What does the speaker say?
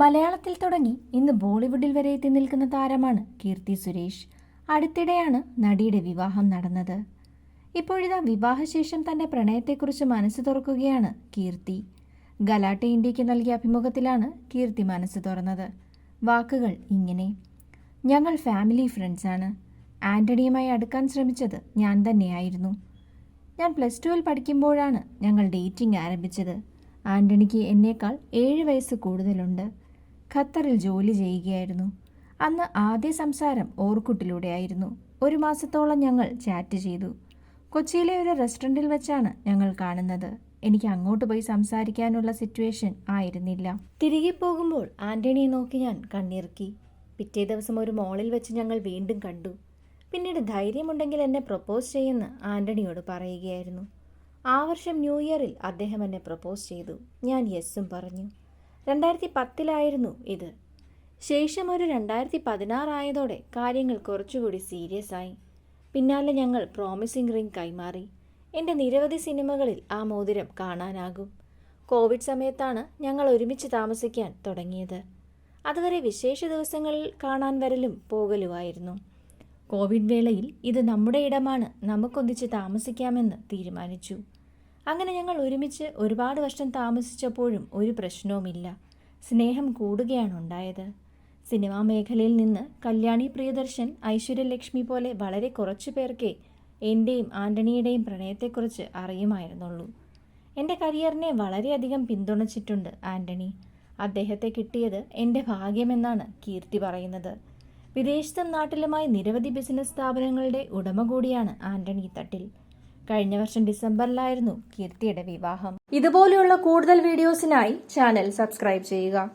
മലയാളത്തിൽ തുടങ്ങി ഇന്ന് ബോളിവുഡിൽ വരെ എത്തി നിൽക്കുന്ന താരമാണ് കീർത്തി സുരേഷ്. അടുത്തിടെയാണ് നടിയുടെ വിവാഹം നടന്നത്. ഇപ്പോഴിതാ വിവാഹശേഷം തന്റെ പ്രണയത്തെക്കുറിച്ച് മനസ്സ് തുറക്കുകയാണ് കീർത്തി. ഗലാട്ടെ ഇന്ത്യയ്ക്ക് നൽകിയ അഭിമുഖത്തിലാണ് കീർത്തി മനസ്സ് തുറന്നത്. വാക്കുകൾ ഇങ്ങനെ. ഞങ്ങൾ ഫാമിലി ഫ്രണ്ട്സാണ് ആന്റണിയുമായി അടുക്കാൻ ശ്രമിച്ചത് ഞാൻ തന്നെയായിരുന്നു. ഞാൻ പ്ലസ് ടുവിൽ പഠിക്കുമ്പോഴാണ് ഞങ്ങൾ ഡേറ്റിംഗ് ആരംഭിച്ചത്. ആന്റണിക്ക് എന്നേക്കാൾ ഏഴ് വയസ്സ് കൂടുതലുണ്ട്. ഖത്തറിൽ ജോലി ചെയ്യുകയായിരുന്നു. അന്ന് ആദ്യ സംസാരം ഓർക്കുട്ടിലൂടെയായിരുന്നു. ഒരു മാസത്തോളം ഞങ്ങൾ ചാറ്റ് ചെയ്തു. കൊച്ചിയിലെ ഒരു റെസ്റ്റോറന്റിൽ വെച്ചാണ് ഞങ്ങൾ കാണുന്നത്. എനിക്ക് അങ്ങോട്ട് പോയി സംസാരിക്കാനുള്ള സിറ്റുവേഷൻ ആയിരുന്നില്ല. തിരികെ പോകുമ്പോൾ ആന്റണിയെ നോക്കി ഞാൻ കണ്ണിറുക്കി. പിറ്റേ ദിവസം ഒരു മോളിൽ വെച്ച് ഞങ്ങൾ വീണ്ടും കണ്ടു. പിന്നീട് ധൈര്യമുണ്ടെങ്കിൽ എന്നെ പ്രപ്പോസ് ചെയ്യുമെന്ന് ആന്റണിയോട് പറയുകയായിരുന്നു. ആ വർഷം ന്യൂ ഇയറിൽ അദ്ദേഹം എന്നെ പ്രപ്പോസ് ചെയ്തു. ഞാൻ യെസ്സും പറഞ്ഞു. രണ്ടായിരത്തി പത്തിലായിരുന്നു ഇത്. ശേഷം ഒരു രണ്ടായിരത്തി പതിനാറായതോടെ കാര്യങ്ങൾ കുറച്ചുകൂടി സീരിയസ് ആയി. പിന്നാലെ ഞങ്ങൾ പ്രോമിസിംഗ് റിംഗ് കൈമാറി. എന്റെ നിരവധി സിനിമകളിൽ ആ മോതിരം കാണാനാകും. കോവിഡ് സമയത്താണ് ഞങ്ങൾ ഒരുമിച്ച് താമസിക്കാൻ തുടങ്ങിയത്. അതുവരെ വിശേഷ ദിവസങ്ങളിൽ കാണാൻ വരലും പോകലുമായിരുന്നു. കോവിഡ് വേളയിൽ ഇത് നമ്മുടെ ഇടമാണ്. നമുക്കൊന്നിച്ച് താമസിക്കാമെന്ന് തീരുമാനിച്ചു. അങ്ങനെ ഞങ്ങൾ ഒരുമിച്ച് ഒരുപാട് വർഷം താമസിച്ചപ്പോഴും ഒരു പ്രശ്നവുമില്ല. സ്നേഹം കൂടുകയാണ് ഉണ്ടായത്. സിനിമാ മേഖലയിൽ നിന്ന് കല്യാണി പ്രിയദർശൻ ഐശ്വര്യലക്ഷ്മി പോലെ വളരെ കുറച്ചു പേർക്കേ എന്റെയും ആന്റണിയുടെയും പ്രണയത്തെക്കുറിച്ച് അറിയുമായിരുന്നുള്ളൂ. എന്റെ കരിയറിനെ വളരെയധികം പിന്തുണച്ചിട്ടുണ്ട് ആന്റണി അദ്ദേഹത്തെ കിട്ടിയത് എന്റെ ഭാഗ്യമെന്നാണ് കീർത്തി പറയുന്നത്. വിദേശത്തും നാട്ടിലുമായി നിരവധി ബിസിനസ് സ്ഥാപനങ്ങളുടെ ഉടമ കൂടിയാണ് ആന്റണി തട്ടിൽ. കഴിഞ്ഞ വർഷം ഡിസംബറിലായിരുന്നു കീർത്തിയുടെ വിവാഹം. ഇതുപോലെയുള്ള കൂടുതൽ വീഡിയോസിനായി ചാനൽ സബ്സ്ക്രൈബ് ചെയ്യുക.